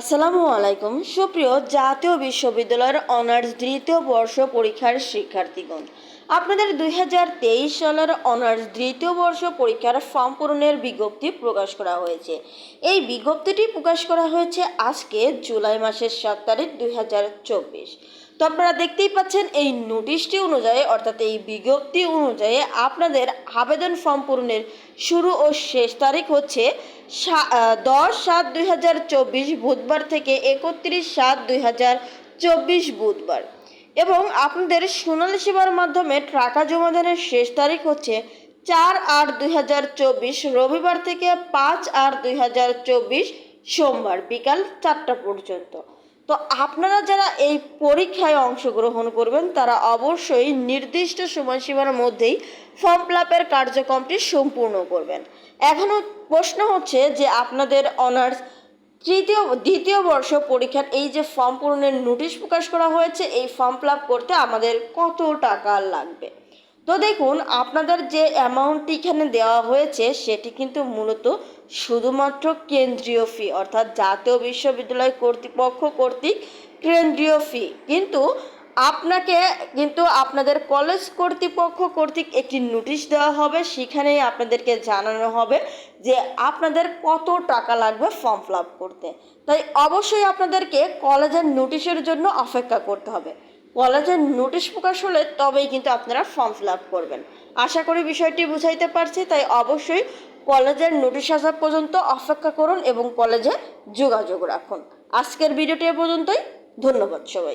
আসসালামু আলাইকুম। সুপ্রিয় জাতীয় বিশ্ববিদ্যালয়ের অনার্স দ্বিতীয় বর্ষ পরীক্ষার শিক্ষার্থীগণ, আপনাদের দুই হাজার তেইশ সালের অনার্স দ্বিতীয় বর্ষ পরীক্ষার ফর্ম পূরণের বিজ্ঞপ্তি প্রকাশ করা হয়েছে। এই বিজ্ঞপ্তিটি প্রকাশ করা হয়েছে আজকে, জুলাই মাসের সাত তারিখ, দুই হাজার চব্বিশ। তো আপনারা দেখতেই পাচ্ছেন, এই নোটিশটি অনুযায়ী, অর্থাৎ এই বিজ্ঞপ্তি অনুযায়ী আপনাদের আবেদন ফর্ম পূরণের শুরু ও শেষ তারিখ হচ্ছে দশ সাত দুই হাজার চব্বিশ বুধবার থেকে একত্রিশ সাত দুই হাজার চব্বিশ বুধবার। এবং আপনাদের সোনালী সেবার মাধ্যমে টাকা জমা দানের শেষ তারিখ হচ্ছে চার আট দুই হাজার চব্বিশ, রবিবার থেকে পাঁচ আট দুই হাজার চব্বিশ সোমবার বিকাল চারটা পর্যন্ত। তো আপনারা যারা এই পরীক্ষায় অংশগ্রহণ করবেন, তারা অবশ্যই নির্দিষ্ট সময়সীমার মধ্যেই ফর্ম ফিল কার্যক্রমটি সম্পূর্ণ করবেন। এখনও প্রশ্ন হচ্ছে যে আপনাদের অনার্স তৃতীয়, দ্বিতীয় বর্ষ পরীক্ষার এই যে ফর্ম পূরণের নোটিশ প্রকাশ করা হয়েছে, এই ফর্ম ফিল করতে আমাদের কত টাকা লাগবে? তো দেখুন, আপনাদের যে অ্যামাউন্টটি এখানে দেওয়া হয়েছে, সেটি কিন্তু মূলত শুধুমাত্র কেন্দ্রীয় ফি অর্থাৎ জাতীয় বিশ্ববিদ্যালয় কর্তৃপক্ষ কর্তৃক কেন্দ্রীয় ফি কিন্তু আপনাকে, কিন্তু আপনাদের কলেজ কর্তৃপক্ষ কর্তৃক একটি নোটিশ দেওয়া হবে, সেখানেই আপনাদেরকে জানানো হবে যে আপনাদের কত টাকা লাগবে ফর্ম ফিল করতে। তাই অবশ্যই আপনাদেরকে কলেজের নোটিশের জন্য অপেক্ষা করতে হবে। কলেজের নোটিশ প্রকাশ হলে তবেই কিন্তু আপনারা ফর্ম ফিল আপ করবেন। আশা করি বিষয়টি বুঝাইতে পারছি, তাই অবশ্যই কলেজের নোটিশ আসা পর্যন্ত অপেক্ষা করুন এবং কলেজে যোগাযোগ রাখুন। আজকের ভিডিওটি এ পর্যন্তই, ধন্যবাদ সবাই